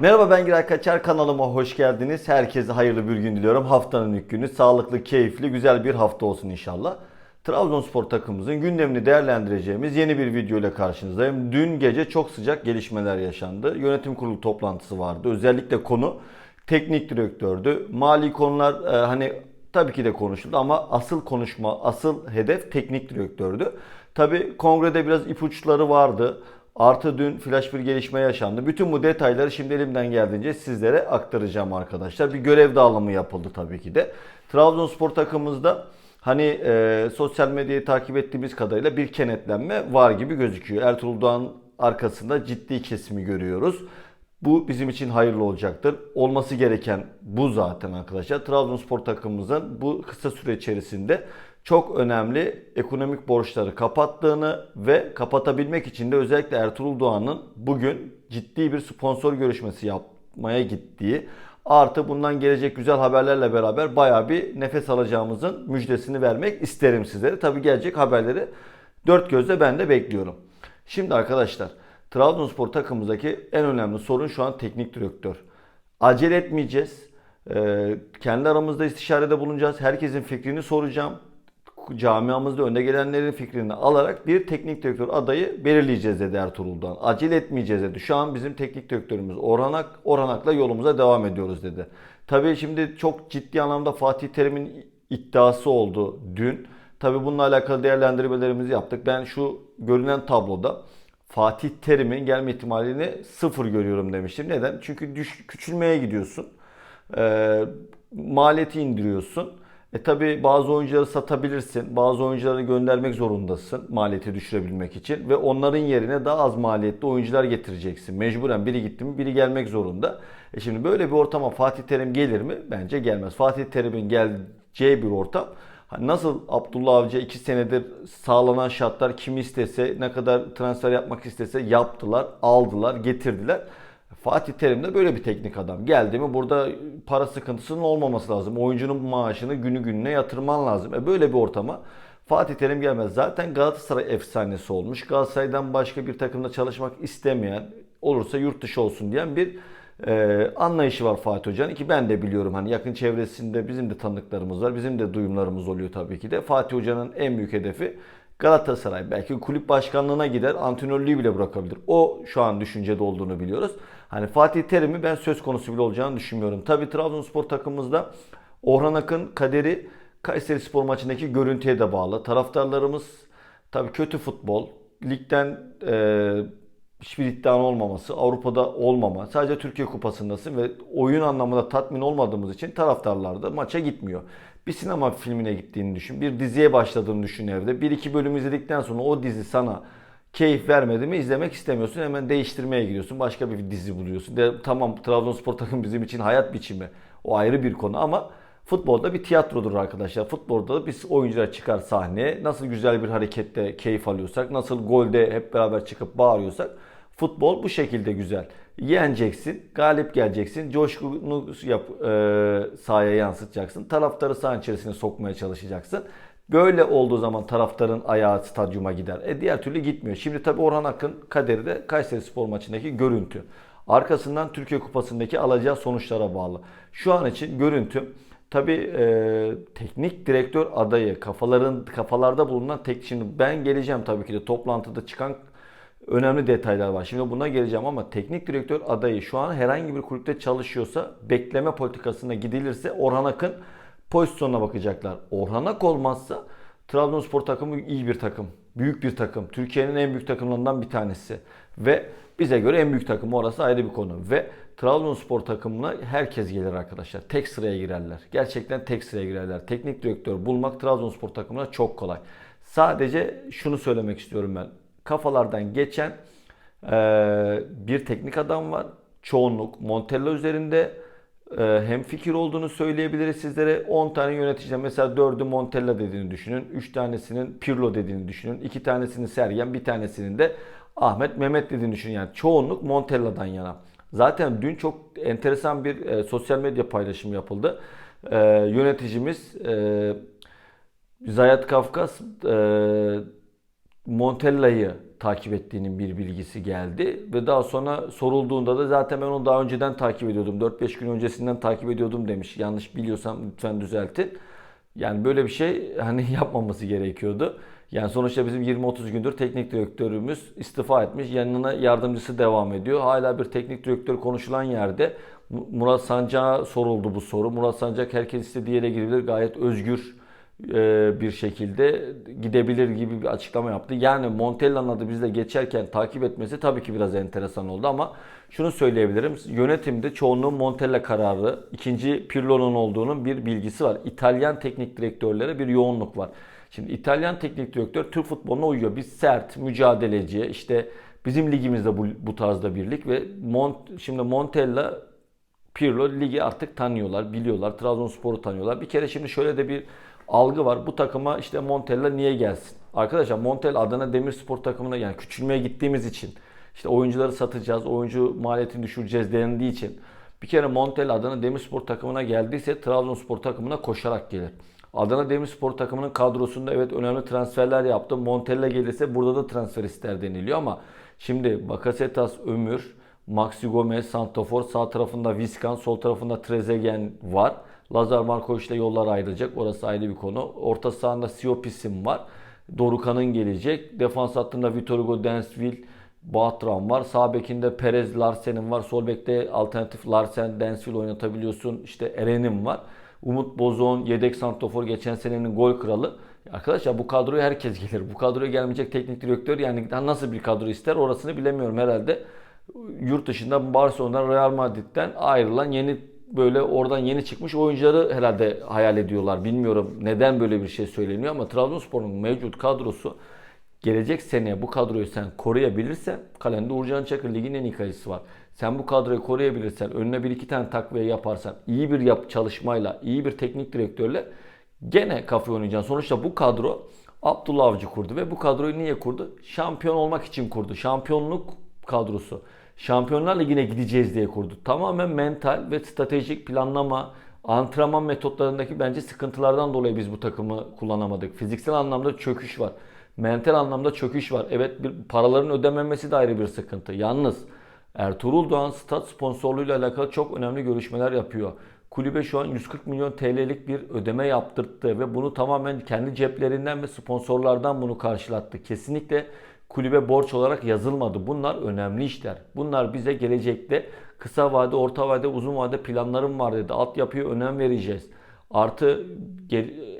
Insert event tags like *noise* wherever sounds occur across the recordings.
Merhaba ben Giray Kaçar kanalıma hoş geldiniz. Herkese hayırlı bir gün diliyorum. Haftanın ilk günü sağlıklı, keyifli, güzel bir hafta olsun inşallah. Trabzonspor takımımızın gündemini değerlendireceğimiz yeni bir video ile karşınızdayım. Dün gece çok sıcak gelişmeler yaşandı. Yönetim kurulu toplantısı vardı. Özellikle konu teknik direktördü. Mali konular e, hani tabii ki de konuşuldu ama asıl konuşma, asıl hedef teknik direktördü. Tabii kongrede biraz ipuçları vardı. Artı dün flash bir gelişme yaşandı. Bütün bu detayları şimdi elimden geldiğince sizlere aktaracağım arkadaşlar. Bir görev dağılımı yapıldı tabii ki de. Trabzonspor takımımızda hani e, sosyal medyayı takip ettiğimiz kadarıyla bir kenetlenme var gibi gözüküyor. Ertuğrul Doğan arkasında ciddi kesimi görüyoruz. Bu bizim için hayırlı olacaktır. Olması gereken bu zaten arkadaşlar. Trabzonspor takımımızın bu kısa süre içerisinde çok önemli ekonomik borçları kapattığını ve kapatabilmek için de özellikle Ertuğrul Doğan'ın bugün ciddi bir sponsor görüşmesi yapmaya gittiği artı bundan gelecek güzel haberlerle beraber bayağı bir nefes alacağımızın müjdesini vermek isterim sizlere. Tabi gelecek haberleri dört gözle ben de bekliyorum. Şimdi arkadaşlar Trabzonspor takımımızdaki en önemli sorun şu an teknik direktör. Acele etmeyeceğiz. Ee, kendi aramızda istişarede bulunacağız. Herkesin fikrini soracağım camiamızda önde gelenlerin fikrini alarak bir teknik direktör adayı belirleyeceğiz dedi Ertuğrul'dan. Acele etmeyeceğiz dedi. Şu an bizim teknik direktörümüz Orhanak, Orhanak'la yolumuza devam ediyoruz dedi. Tabii şimdi çok ciddi anlamda Fatih Terim'in iddiası oldu dün. Tabii bununla alakalı değerlendirmelerimizi yaptık. Ben şu görünen tabloda Fatih Terim'in gelme ihtimalini sıfır görüyorum demiştim. Neden? Çünkü düş, küçülmeye gidiyorsun. Ee, maliyeti indiriyorsun. E tabi bazı oyuncuları satabilirsin. Bazı oyuncuları göndermek zorundasın maliyeti düşürebilmek için. Ve onların yerine daha az maliyetli oyuncular getireceksin. Mecburen biri gitti mi biri gelmek zorunda. E şimdi böyle bir ortama Fatih Terim gelir mi? Bence gelmez. Fatih Terim'in geleceği bir ortam. Nasıl Abdullah Avcı 2 senedir sağlanan şartlar kimi istese, ne kadar transfer yapmak istese yaptılar, aldılar, getirdiler. Fatih Terim de böyle bir teknik adam. Geldi mi burada para sıkıntısının olmaması lazım. Oyuncunun maaşını günü gününe yatırman lazım. E böyle bir ortama Fatih Terim gelmez. Zaten Galatasaray efsanesi olmuş. Galatasaray'dan başka bir takımda çalışmak istemeyen, olursa yurt dışı olsun diyen bir e, anlayışı var Fatih Hoca'nın ki ben de biliyorum hani yakın çevresinde bizim de tanıklarımız var. Bizim de duyumlarımız oluyor tabii ki de. Fatih Hoca'nın en büyük hedefi Galatasaray belki kulüp başkanlığına gider, antrenörlüğü bile bırakabilir. O şu an düşüncede olduğunu biliyoruz. Hani Fatih Terim'i ben söz konusu bile olacağını düşünmüyorum. Tabi Trabzonspor takımımızda Orhan Akın kaderi Kayseri Spor maçındaki görüntüye de bağlı. Taraftarlarımız tabi kötü futbol, ligden e, hiçbir iddian olmaması, Avrupa'da olmama, sadece Türkiye Kupası'ndasın ve oyun anlamında tatmin olmadığımız için taraftarlar da maça gitmiyor. Bir sinema filmine gittiğini düşün, bir diziye başladığını düşün evde. Bir iki bölüm izledikten sonra o dizi sana keyif vermedi mi izlemek istemiyorsun. Hemen değiştirmeye gidiyorsun. Başka bir dizi buluyorsun. De, tamam Trabzonspor takım bizim için hayat biçimi. O ayrı bir konu ama futbolda bir tiyatrodur arkadaşlar. Futbolda da biz oyuncular çıkar sahneye. Nasıl güzel bir harekette keyif alıyorsak, nasıl golde hep beraber çıkıp bağırıyorsak futbol bu şekilde güzel. Yeneceksin, galip geleceksin, coşkunu yap, e, sahaya yansıtacaksın. Taraftarı sahanın içerisine sokmaya çalışacaksın. Böyle olduğu zaman taraftarın ayağı stadyuma gider. E diğer türlü gitmiyor. Şimdi tabii Orhan Akın kaderi de Kayseri Spor maçındaki görüntü. Arkasından Türkiye Kupası'ndaki alacağı sonuçlara bağlı. Şu an için görüntü tabii e, teknik direktör adayı kafaların kafalarda bulunan tek şimdi ben geleceğim tabii ki de toplantıda çıkan önemli detaylar var. Şimdi buna geleceğim ama teknik direktör adayı şu an herhangi bir kulüpte çalışıyorsa bekleme politikasına gidilirse Orhan Akın pozisyonuna bakacaklar. Orhanak olmazsa Trabzonspor takımı iyi bir takım. Büyük bir takım. Türkiye'nin en büyük takımlarından bir tanesi. Ve bize göre en büyük takım orası ayrı bir konu. Ve Trabzonspor takımına herkes gelir arkadaşlar. Tek sıraya girerler. Gerçekten tek sıraya girerler. Teknik direktör bulmak Trabzonspor takımına çok kolay. Sadece şunu söylemek istiyorum ben. Kafalardan geçen ee, bir teknik adam var. Çoğunluk Montella üzerinde ee, hem fikir olduğunu söyleyebiliriz sizlere. 10 tane yöneticiden mesela 4'ü Montella dediğini düşünün. 3 tanesinin Pirlo dediğini düşünün. 2 tanesini Sergen, bir tanesinin de Ahmet Mehmet dediğini düşünün. Yani çoğunluk Montella'dan yana. Zaten dün çok enteresan bir e, sosyal medya paylaşımı yapıldı. E, yöneticimiz e, Zayat Kafkas e, Montella'yı takip ettiğinin bir bilgisi geldi. Ve daha sonra sorulduğunda da zaten ben onu daha önceden takip ediyordum. 4-5 gün öncesinden takip ediyordum demiş. Yanlış biliyorsam lütfen düzeltin. Yani böyle bir şey hani *laughs* yapmaması gerekiyordu. Yani sonuçta bizim 20-30 gündür teknik direktörümüz istifa etmiş. Yanına yardımcısı devam ediyor. Hala bir teknik direktör konuşulan yerde Murat Sancak'a soruldu bu soru. Murat Sancak herkes istediği yere girebilir. Gayet özgür e, bir şekilde gidebilir gibi bir açıklama yaptı. Yani Montella'nın adı bizde geçerken takip etmesi tabii ki biraz enteresan oldu ama şunu söyleyebilirim. Yönetimde çoğunluğun Montella kararı, ikinci Pirlo'nun olduğunun bir bilgisi var. İtalyan teknik direktörlere bir yoğunluk var. Şimdi İtalyan teknik direktör Türk futboluna uyuyor. Biz sert, mücadeleci, işte bizim ligimizde bu, bu tarzda bir lig ve Mont, şimdi Montella Pirlo ligi artık tanıyorlar, biliyorlar. Trabzonspor'u tanıyorlar. Bir kere şimdi şöyle de bir algı var. Bu takıma işte Montella niye gelsin? Arkadaşlar Montella Adana Demirspor takımına yani küçülmeye gittiğimiz için işte oyuncuları satacağız, oyuncu maliyetini düşüreceğiz denildiği için bir kere Montella Adana Demirspor takımına geldiyse Trabzonspor takımına koşarak gelir. Adana Demirspor takımının kadrosunda evet önemli transferler yaptı. Montella gelirse burada da transfer ister deniliyor ama şimdi Bakasetas, Ömür, Maxi Gomez, Santafor sağ tarafında Viskan, sol tarafında Trezeguet var. Lazar Markovic ile yollar ayrılacak. Orası ayrı bir konu. Orta sahanda Siopis'im var. Dorukan'ın gelecek. Defans hattında Vitor Hugo, Densville, Batran var. Sağ bekinde Perez, Larsen'in var. Sol bekte alternatif Larsen, Densville oynatabiliyorsun. İşte Eren'im var. Umut Bozon, yedek santofor geçen senenin gol kralı. Arkadaşlar bu kadroya herkes gelir. Bu kadroya gelmeyecek teknik direktör yani nasıl bir kadro ister orasını bilemiyorum herhalde. Yurt dışında Barcelona'dan Real Madrid'den ayrılan yeni böyle oradan yeni çıkmış oyuncuları herhalde hayal ediyorlar. Bilmiyorum neden böyle bir şey söyleniyor ama Trabzonspor'un mevcut kadrosu gelecek seneye bu kadroyu sen koruyabilirsen kalende Uğurcan Çakır ligin en iyi kalecisi var. Sen bu kadroyu koruyabilirsen, önüne bir iki tane takviye yaparsan, iyi bir yap çalışmayla, iyi bir teknik direktörle gene kafa oynayacaksın. Sonuçta bu kadro Abdullah Avcı kurdu ve bu kadroyu niye kurdu? Şampiyon olmak için kurdu. Şampiyonluk kadrosu. Şampiyonlar Ligi'ne gideceğiz diye kurdu. Tamamen mental ve stratejik planlama, antrenman metotlarındaki bence sıkıntılardan dolayı biz bu takımı kullanamadık. Fiziksel anlamda çöküş var. Mental anlamda çöküş var. Evet bir paraların ödenmemesi de ayrı bir sıkıntı. Yalnız Ertuğrul Doğan stat sponsorluğuyla alakalı çok önemli görüşmeler yapıyor. Kulübe şu an 140 milyon TL'lik bir ödeme yaptırttı ve bunu tamamen kendi ceplerinden ve sponsorlardan bunu karşılattı. Kesinlikle kulübe borç olarak yazılmadı. Bunlar önemli işler. Bunlar bize gelecekte kısa vade, orta vade, uzun vade planlarım var dedi. Altyapıya önem vereceğiz. Artı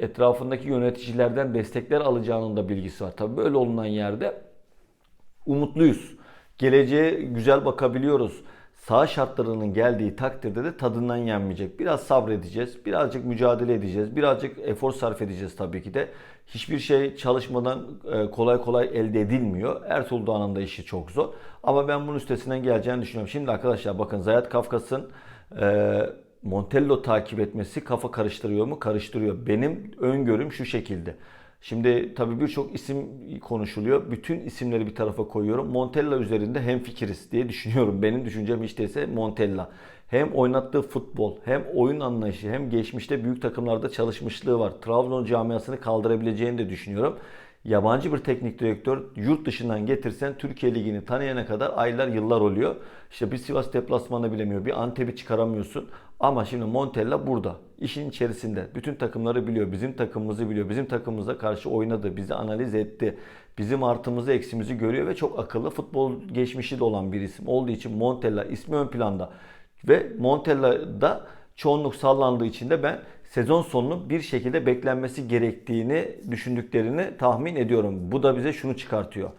etrafındaki yöneticilerden destekler alacağının da bilgisi var. Tabii böyle olunan yerde umutluyuz. Geleceğe güzel bakabiliyoruz. Sağ şartlarının geldiği takdirde de tadından yenmeyecek. Biraz sabredeceğiz, birazcık mücadele edeceğiz, birazcık efor sarf edeceğiz tabii ki de. Hiçbir şey çalışmadan e, kolay kolay elde edilmiyor. Ertuğrul Doğan'ın da işi çok zor. Ama ben bunun üstesinden geleceğini düşünüyorum. Şimdi arkadaşlar bakın Zayat Kafkas'ın e, Montello takip etmesi kafa karıştırıyor mu? Karıştırıyor. Benim öngörüm şu şekilde. Şimdi tabii birçok isim konuşuluyor. Bütün isimleri bir tarafa koyuyorum. Montella üzerinde hem fikiriz diye düşünüyorum. Benim düşüncem işte ise Montella. Hem oynattığı futbol, hem oyun anlayışı, hem geçmişte büyük takımlarda çalışmışlığı var. Trabzon camiasını kaldırabileceğini de düşünüyorum. Yabancı bir teknik direktör yurt dışından getirsen Türkiye Ligi'ni tanıyana kadar aylar yıllar oluyor. İşte bir Sivas deplasmanı bilemiyor. Bir Antep'i çıkaramıyorsun. Ama şimdi Montella burada. İşin içerisinde. Bütün takımları biliyor. Bizim takımımızı biliyor. Bizim takımımıza karşı oynadı. Bizi analiz etti. Bizim artımızı eksimizi görüyor ve çok akıllı futbol geçmişi de olan bir isim olduğu için Montella ismi ön planda. Ve Montella'da çoğunluk sallandığı için de ben sezon sonunu bir şekilde beklenmesi gerektiğini düşündüklerini tahmin ediyorum. Bu da bize şunu çıkartıyor.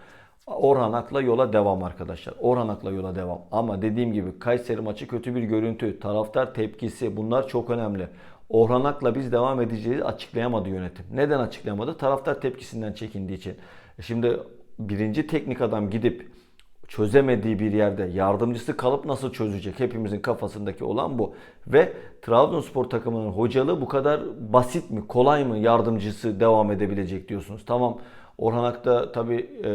Orhan Ak'la yola devam arkadaşlar. Orhan Ak'la yola devam. Ama dediğim gibi Kayseri maçı kötü bir görüntü. Taraftar tepkisi bunlar çok önemli. Orhan Ak'la biz devam edeceğiz açıklayamadı yönetim. Neden açıklayamadı? Taraftar tepkisinden çekindiği için. Şimdi birinci teknik adam gidip çözemediği bir yerde yardımcısı kalıp nasıl çözecek? Hepimizin kafasındaki olan bu. Ve Trabzonspor takımının hocalığı bu kadar basit mi, kolay mı yardımcısı devam edebilecek diyorsunuz. Tamam Orhan Ak'ta tabii e,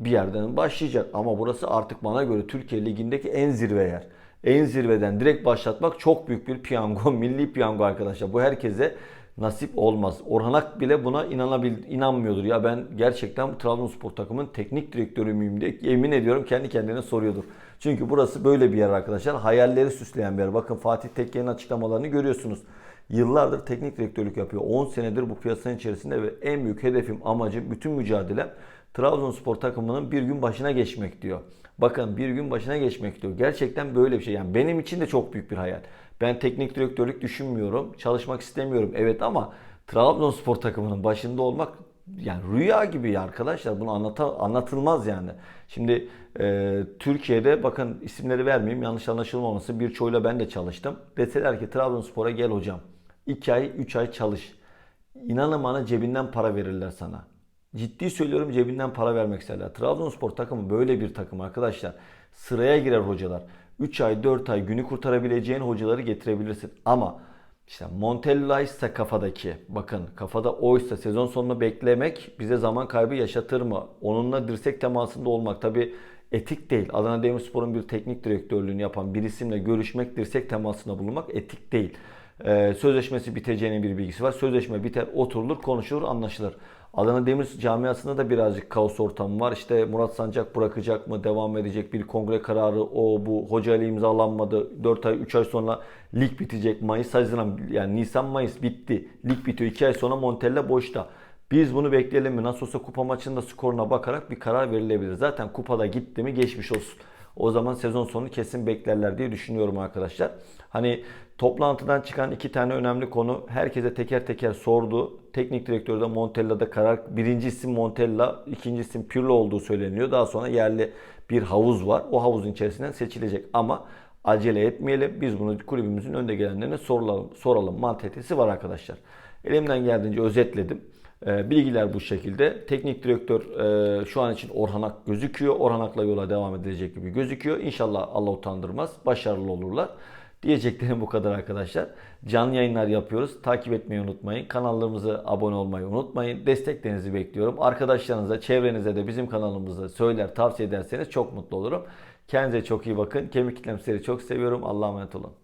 bir yerden başlayacak ama burası artık bana göre Türkiye Ligi'ndeki en zirve yer. En zirveden direkt başlatmak çok büyük bir piyango, *laughs* milli piyango arkadaşlar. Bu herkese nasip olmaz. Orhanak bile buna inanabil, inanmıyordur. Ya ben gerçekten Trabzonspor takımın teknik direktörü müyüm diye yemin ediyorum kendi kendine soruyordur. Çünkü burası böyle bir yer arkadaşlar. Hayalleri süsleyen bir yer. Bakın Fatih Tekke'nin açıklamalarını görüyorsunuz. Yıllardır teknik direktörlük yapıyor. 10 senedir bu piyasanın içerisinde ve en büyük hedefim, amacım, bütün mücadelem Trabzonspor takımının bir gün başına geçmek diyor. Bakın bir gün başına geçmek diyor. Gerçekten böyle bir şey. Yani benim için de çok büyük bir hayal. Ben teknik direktörlük düşünmüyorum. Çalışmak istemiyorum. Evet ama Trabzonspor takımının başında olmak yani rüya gibi ya arkadaşlar. Bunu anlata, anlatılmaz yani. Şimdi e, Türkiye'de bakın isimleri vermeyeyim yanlış anlaşılmaması birçoğuyla ben de çalıştım. Deseler ki Trabzonspor'a gel hocam. 2 ay 3 ay çalış. İnanın bana cebinden para verirler sana. Ciddi söylüyorum cebinden para vermek isterler. Trabzonspor takımı böyle bir takım arkadaşlar. Sıraya girer hocalar. 3 ay 4 ay günü kurtarabileceğin hocaları getirebilirsin. Ama işte Montella ise kafadaki bakın kafada oysa sezon sonunu beklemek bize zaman kaybı yaşatır mı? Onunla dirsek temasında olmak tabi etik değil. Adana Demirspor'un bir teknik direktörlüğünü yapan bir isimle görüşmek, dirsek temasında bulunmak etik değil. Ee, sözleşmesi biteceğinin bir bilgisi var. Sözleşme biter, oturulur, konuşulur, anlaşılır. Adana Demir camiasında da birazcık kaos ortamı var. İşte Murat Sancak bırakacak mı, devam edecek bir kongre kararı, o bu hoca ile imzalanmadı. 4 ay, 3 ay sonra lig bitecek. Mayıs, Haziran yani Nisan, Mayıs bitti. Lig bitiyor. 2 ay sonra Montella boşta. Biz bunu bekleyelim mi? Nasıl olsa kupa maçında skoruna bakarak bir karar verilebilir. Zaten kupada gitti mi geçmiş olsun. O zaman sezon sonu kesin beklerler diye düşünüyorum arkadaşlar. Hani toplantıdan çıkan iki tane önemli konu herkese teker teker sordu. Teknik direktör de Montella'da karar. Birinci isim Montella, ikinci isim Pirlo olduğu söyleniyor. Daha sonra yerli bir havuz var. O havuzun içerisinden seçilecek ama acele etmeyelim. Biz bunu kulübümüzün önde gelenlerine soralım, soralım mantalitesi var arkadaşlar. Elimden geldiğince özetledim. E, bilgiler bu şekilde. Teknik direktör e, şu an için Orhanak gözüküyor. Orhanak'la yola devam edilecek gibi gözüküyor. İnşallah Allah utandırmaz. Başarılı olurlar. Diyeceklerim bu kadar arkadaşlar. Canlı yayınlar yapıyoruz. Takip etmeyi unutmayın. Kanallarımıza abone olmayı unutmayın. Desteklerinizi bekliyorum. Arkadaşlarınıza, çevrenize de bizim kanalımızı söyler, tavsiye ederseniz çok mutlu olurum. Kendinize çok iyi bakın. Kemik kitlemleri çok seviyorum. Allah'a emanet olun.